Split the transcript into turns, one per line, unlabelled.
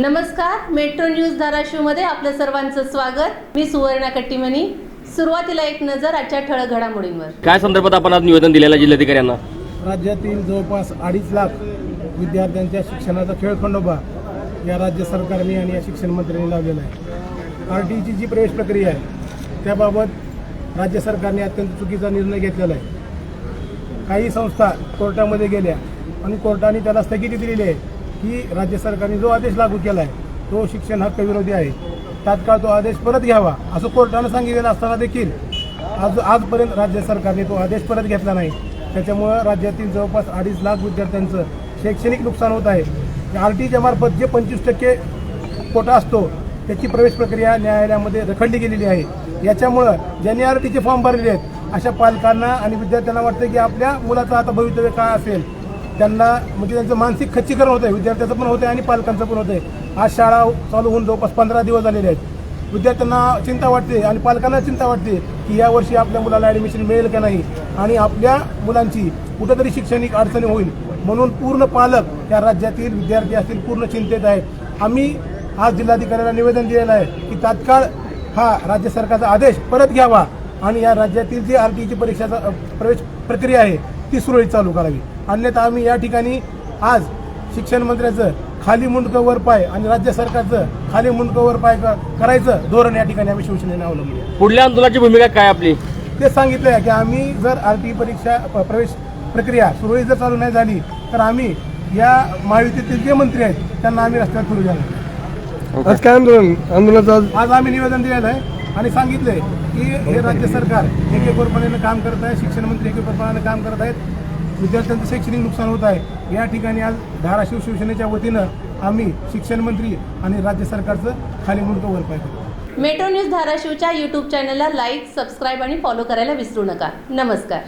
नमस्कार metro news धाराशिवमध्ये आपलं सर्वांचं स्वागत. मी सुवर्णा कट्टीमनी सुरुवातीला एक नजर आजच्या ठळक घडामोडींवर.
काय संदर्भात आपण आज निवेदन दिलेलं जिल्हाधिकाऱ्यांना?
राज्यातील जवळपास अडीच लाख विद्यार्थ्यांच्या शिक्षणाचा खेळखंडोबा या राज्य सरकारने आणि या शिक्षण मंत्र्यांनी लावलेला आहे. आर टीची जी प्रवेश प्रक्रिया आहे त्याबाबत राज्य सरकारने अत्यंत चुकीचा निर्णय घेतलेला आहे. काही संस्था कोर्टामध्ये गेल्या आणि कोर्टाने त्याला स्थगिती दिलेली आहे. की राज्य सरकारने जो आदेश लागू केला आहे तो शिक्षण हक्क विरोधी आहे. तात्काळ तो आदेश परत घ्यावा असं कोर्टानं सांगितलेलं असताना देखील आज आजपर्यंत राज्य सरकारने तो आदेश परत घेतला नाही. त्याच्यामुळं राज्यातील जवळपास अडीच लाख विद्यार्थ्यांचं शैक्षणिक नुकसान होत आहे. आर टीच्या मार्फत जे पंचवीस टक्के कोटा असतो त्याची प्रवेश प्रक्रिया न्यायालयामध्ये रखडली गेलेली आहे. याच्यामुळं ज्यांनी आर टीचे फॉर्म भरलेले आहेत अशा पालकांना आणि विद्यार्थ्यांना वाटतं की आपल्या मुलाचं आता भवितव्य काय असेल त्यांना म्हणजे त्यांचं मानसिक खच्चीकरण होतं आहे विद्यार्थ्याचं पण होतं आहे आणि पालकांचं पण होतं आहे आज शाळा चालू होऊन जवळपास पंधरा दिवस झालेले आहेत. विद्यार्थ्यांना चिंता वाटते आणि पालकांना चिंता वाटते की यावर्षी आपल्या मुलाला ॲडमिशन मिळेल का नाही आणि आपल्या मुलांची कुठंतरी शैक्षणिक अडचणी होईल. म्हणून पूर्ण पालक या राज्यातील विद्यार्थी असतील पूर्ण चिंतेत आहेत. आम्ही आज जिल्हाधिकाऱ्याला निवेदन दिलेलं आहे की तात्काळ हा राज्य सरकारचा आदेश परत घ्यावा आणि या राज्यातील जी आर टीची परीक्षाचा प्रवेश प्रक्रिया आहे ती सुरळीत चालू करावी. अन्यथा आम्ही या ठिकाणी आज शिक्षण मंत्र्याचं खाली मुंडकं वर पाय आणि राज्य सरकारचं खाली मुंडकं वर पाय क- करायचं धोरण या ठिकाणी आम्ही शिवसेनेने अवलंबले आहे.
पुढल्या आंदोलनाची भूमिका काय आपली?
ते सांगितलं आहे की आम्ही जर आर टी परीक्षा प्रवेश प्रक्रिया सुरळीत जर चालू नाही झाली तर आम्ही या महायुतीतील जे मंत्री आहेत त्यांना आम्ही रस्त्यावर फिरू जाणार
आज काय आंदोलन? आंदोलनाचं आज?
आज आम्ही निवेदन दिलेलं आहे आणि सांगितलंय की हे राज्य सरकार एकेकोरपणानं काम करत आहे शिक्षण मंत्री एकेकोरपणानं काम करत आहेत. विद्यार्थ्यांचं शैक्षणिक नुकसान होत आहे. या ठिकाणी आज धाराशिव शिवसेनेच्या वतीनं आम्ही शिक्षण मंत्री आणि राज्य सरकारचं खाली मुंडकं वर पाहिजे
मेट्रो न्यूज धाराशिवच्या यूट्यूब चॅनलला लाईक सबस्क्राईब आणि फॉलो करायला विसरू नका. नमस्कार.